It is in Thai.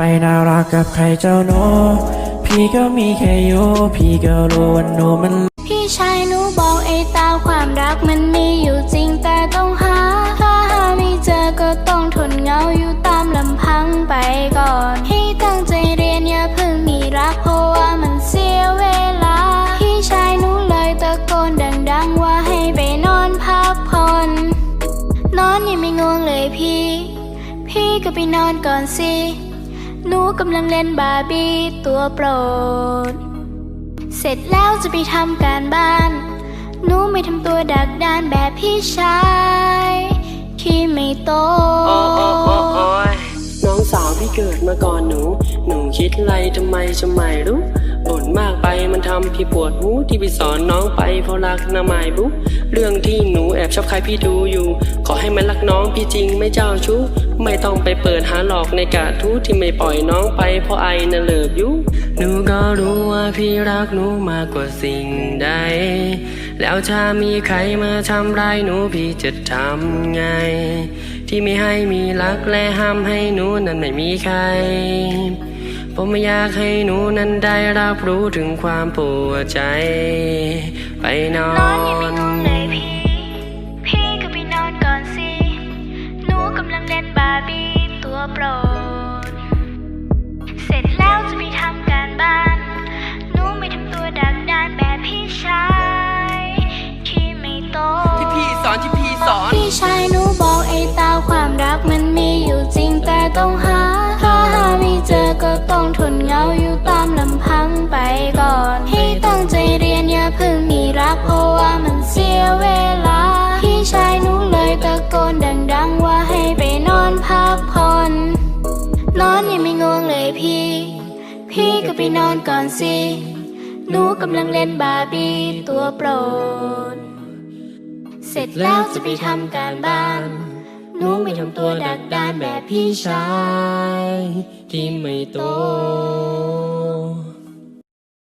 ไปน่ารักกับใครเจ้าโนพี่ก็มีแค่โยพี่ก็รู้ว่าโนมัน พี่ชายหนูบอกไอ้ตาความรักมันมีอยู่จริงแต่ต้องหาถ้าหาไม่เจอก็ต้องทนเหงาอยู่ตามลำพังไปก่อน ให้ตั้งใจเรียนอย่าเพิ่งมีรักเพราะว่ามันเสียเวลา พี่ชายหนูเลยตะโกนดังๆว่าให้ไปนอนพักผ่อนนอนยังไม่ง่วงเลยพี่ พี่ก็ไปนอนก่อนสิ หนูกำลังเล่นบาร์บี้ตัวโปรด เสร็จแล้วจะไปทำการบ้าน หนูไม่ทำตัวดักดานแบบพี่ชาย ที่ไม่โตโอ้โอ้โอ้โอ้ยน้องสาวพี่เกิดมาก่อนหนู หนูคิดไรทำไมจะไม่รู้บ่นมากไป มันทำพี่ปวดหูที่ไปสอนน้องไปเพราะรักนะไม่บุ๊เรื่องที่หนูแอบชอบใครพี่ดูอยู่ ขอให้มันรักน้องพี่จริงไม่เจ้าชู้ไม่ต้องไปเปิดหาหลอกในกาทูที่ไม่ปล่อยน้องไปเพราะไอน่ะเลิกยุหนูก็รู้ว่าพี่รักหนูมากกว่าสิ่งใด แล้วถ้ามีใครมาทำร้ายหนูพี่จะทำไง ที่ไม่ให้มีรักและห้ามให้หนูนั้นไม่มีใคร ผมไม่อยากให้หนูนั้นได้รับรู้ถึงความปวดใจ ไปนอน นอนอย่าไม่ง่วงเลยพี่ พี่ก็ไปนอนก่อนสิ หนูกำลังเล่นบาร์บี้ตัวโปรด เสร็จแล้ว เจอก็ต้องทนเหงาอยู่ตามลำพังไปก่อน ให้ตั้งใจเรียนอย่าเพิ่งมีรักเพราะว่ามันเสียเวลา พี่ชายหนูเลยตะโกนดังๆว่าให้ไปนอนพักผ่อน นอนยังไม่ง่วงเลยพี่ พี่ก็ไปนอนก่อนสิ หนูกำลังเล่นบาร์บี้ตัวโปรด เสร็จแล้วจะไปทำการบ้าน ไม่ทำตัวดักดานแบบพี่ชาย ที่ไม่โต